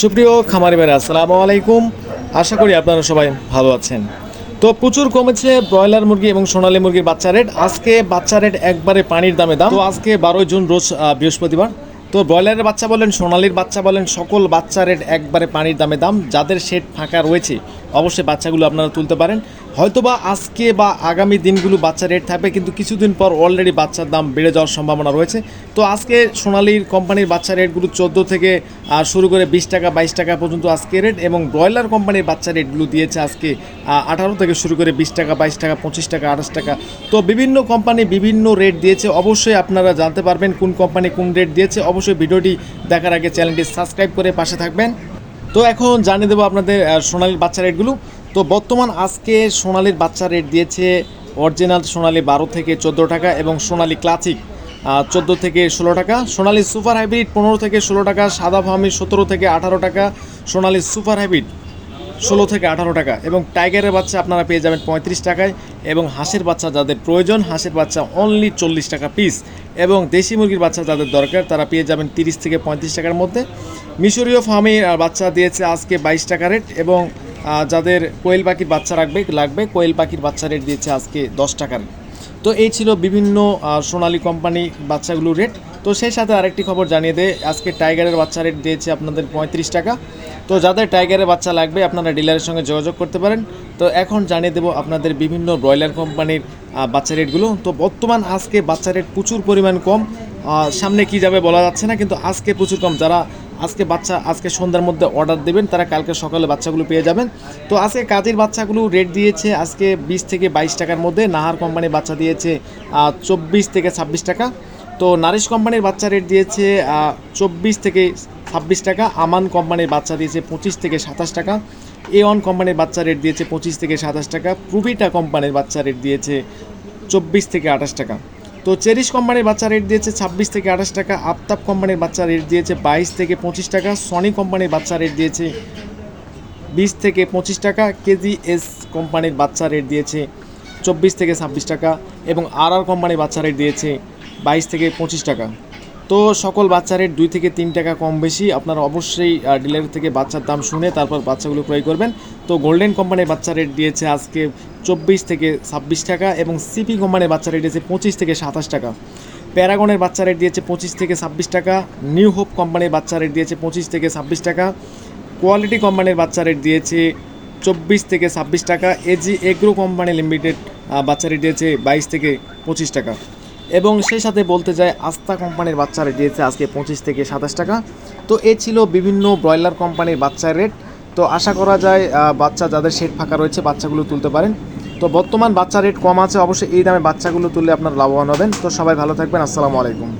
সুপ্রিয় খামারি ভাইরা, আসসালামু আলাইকুম। আশা করি আপনারা সবাই ভালো আছেন। তো প্রচুর কমেছে ব্রয়লার মুরগি এবং সোনালী মুরগির বাচ্চা রেট। আজকে বাচ্চা রেট একবারে পানির দামে দাম। তো আজকে বারোই জুন, রোজ বৃহস্পতিবার। তো ব্রয়লারের বাচ্চা বলেন, সোনালির বাচ্চা বলেন, সকল বাচ্চা রেট একবারে পানির দামে দাম। যাদের শেড ফাঁকা রয়েছে, অবশ্যই বাচ্চাগুলো আপনারা তুলতে পারেন। হয়তোবা আজকে বা আগামী দিনগুলো বাচ্চা রেট থাকবে, কিন্তু কিছুদিন পর অলরেডি বাচ্চার দাম বেড়ে যাওয়ার সম্ভাবনা রয়েছে। তো আজকে সোনালির কোম্পানির বাচ্চা রেটগুলো চোদ্দ থেকে শুরু করে বিশ টাকা, বাইশ টাকা পর্যন্ত আজকে রেট এবং ব্রয়লার কোম্পানির বাচ্চা রেটগুলো দিয়েছে আজকে আঠারো থেকে শুরু করে বিশ টাকা, বাইশ টাকা, পঁচিশ টাকা, আঠাশ টাকা। তো বিভিন্ন কোম্পানি বিভিন্ন রেট দিয়েছে। অবশ্যই আপনারা জানতে পারবেন কোন কোম্পানি কোন রেট দিয়েছে। অবশ্যই ভিডিওটি দেখার আগে চ্যানেলটি সাবস্ক্রাইব করে পাশে থাকবেন। তো এখন জানিয়ে দেবো আপনাদের সোনালির বাচ্চা রেটগুলো তো বর্তমান আজকে সোনালির বাচ্চা রেট দিয়েছে অরিজিনাল সোনালি বারো থেকে চোদ্দ টাকা এবং সোনালি ক্লাসিক চোদ্দ থেকে ষোলো টাকা। সোনালি সুপার হাইব্রিড পনেরো থেকে ষোলো টাকা, সাদা ফার্মি সতেরো থেকে আঠারো টাকা, সোনালি সুপার হাইব্রিড ষোলো থেকে আঠারো টাকা এবং টাইগারের বাচ্চা আপনারা পেয়ে যাবেন পঁয়ত্রিশ টাকায় এবং হাঁসের বাচ্চা যাদের প্রয়োজন, হাঁসের বাচ্চা অনলি চল্লিশ টাকা পিস এবং দেশি মুরগির বাচ্চা যাদের দরকার, তারা পেয়ে যাবেন তিরিশ থেকে পঁয়ত্রিশ টাকার মধ্যে। মিশরীয় ফার্মে বাচ্চা দিয়েছে আজকে বাইশ টাকা রেট এবং যাদের কোয়েল পাখির বাচ্চা রাখবে, লাগবে, কোয়েল পাখির বাচ্চা রেট দিয়েছে আজকে দশ টাকার। তো এই ছিল বিভিন্ন সোনালী কোম্পানি বাচ্চাগুলোর রেট তো সেই সাথে আরেকটি খবর জানিয়ে দেয় আজকে টাইগারের বাচ্চা রেট দিয়েছে আপনাদের পঁয়ত্রিশ টাকা। তো যাদের টাইগারের বাচ্চা লাগবে, আপনারা ডিলারের সঙ্গে যোগাযোগ করতে পারেন। তো এখন জানিয়ে দেবো আপনাদের বিভিন্ন ব্রয়লার কোম্পানির বাচ্চা রেটগুলো তো বর্তমান আজকে বাচ্চা রেট প্রচুর পরিমাণ কম। সামনে কি যাবে বলা যাচ্ছে না, কিন্তু আজকে প্রচুর কম। যারা আজকে বাচ্চা, আজকে সন্ধ্যার মধ্যে অর্ডার দেবেন, তারা কালকে সকালে বাচ্চাগুলো পেয়ে যাবেন। তো আজকে কাজের বাচ্চাগুলো রেট দিয়েছে আজকে বিশ থেকে বাইশ টাকার মধ্যে, নাহার কোম্পানির বাচ্চা দিয়েছে চব্বিশ থেকে ছাব্বিশ টাকা। তো নারিশ কোম্পানির বাচ্চা রেট দিয়েছে চব্বিশ থেকে ছাব্বিশ টাকা, আমান কোম্পানির বাচ্চা দিয়েছে পঁচিশ থেকে সাতাশ টাকা এ ওয়ান কোম্পানির বাচ্চা রেট দিয়েছে পঁচিশ থেকে সাতাশ টাকা প্রুভিটা কোম্পানির বাচ্চা রেট দিয়েছে চব্বিশ থেকে আঠাশ টাকা। তো চেরিশ কোম্পানির বাচ্চা রেট দিয়েছে ছাব্বিশ থেকে আঠাশ টাকা, আফতাব কোম্পানির বাচ্চা রেট দিয়েছে বাইশ থেকে পঁচিশ টাকা, সনি কোম্পানির বাচ্চা রেট দিয়েছে বিশ থেকে পঁচিশ টাকা কেজি এস কোম্পানির বাচ্চা রেট দিয়েছে চব্বিশ থেকে ছাব্বিশ টাকা এবং আর আর কোম্পানির বাচ্চা রেট দিয়েছে বাইশ থেকে পঁচিশ টাকা। তো সকল বাচ্চা রেট দুই থেকে তিন টাকা কম বেশি আপনারা অবশ্যই ডিলার থেকে বাচ্চার দাম শুনে তারপর বাচ্চাগুলো ক্রয় করবেন। তো গোল্ডেন কোম্পানির বাচ্চা রেট দিয়েছে আজকে চব্বিশ থেকে ছাব্বিশ টাকা এবং সিপি কোম্পানির বাচ্চা রেট দিয়েছে পঁচিশ থেকে সাতাশ টাকা। প্যারাগনের বাচ্চা রেট দিয়েছে পঁচিশ থেকে ছাব্বিশ টাকা নিউ হোপ কোম্পানির বাচ্চা রেট দিয়েছে পঁচিশ থেকে ছাব্বিশ টাকা কোয়ালিটি কোম্পানির বাচ্চা রেট দিয়েছে চব্বিশ থেকে ছাব্বিশ টাকা এজি এগ্রো কোম্পানি লিমিটেড বাচ্চা রেট দিয়েছে বাইশ থেকে পঁচিশ টাকা। এবং সেই সাথে বলতে যায়, আস্থা কোম্পানির বাচ্চা রেট দিয়েছে আজকে পঁচিশ থেকে সাতাশ টাকা। তো এ ছিল বিভিন্ন ব্রয়লার কোম্পানির বাচ্চার রেট তো আশা করা যায় বাচ্চা যাদের শেড ফাঁকা রয়েছে, বাচ্চাগুলো তুলতে পারেন। তো বর্তমান বাচ্চা রেট কম আছে, অবশ্যই এই দামে বাচ্চাগুলো তুললে আপনার লাভবান হবেন। তো সবাই ভালো থাকবেন, আসসালামু আলাইকুম।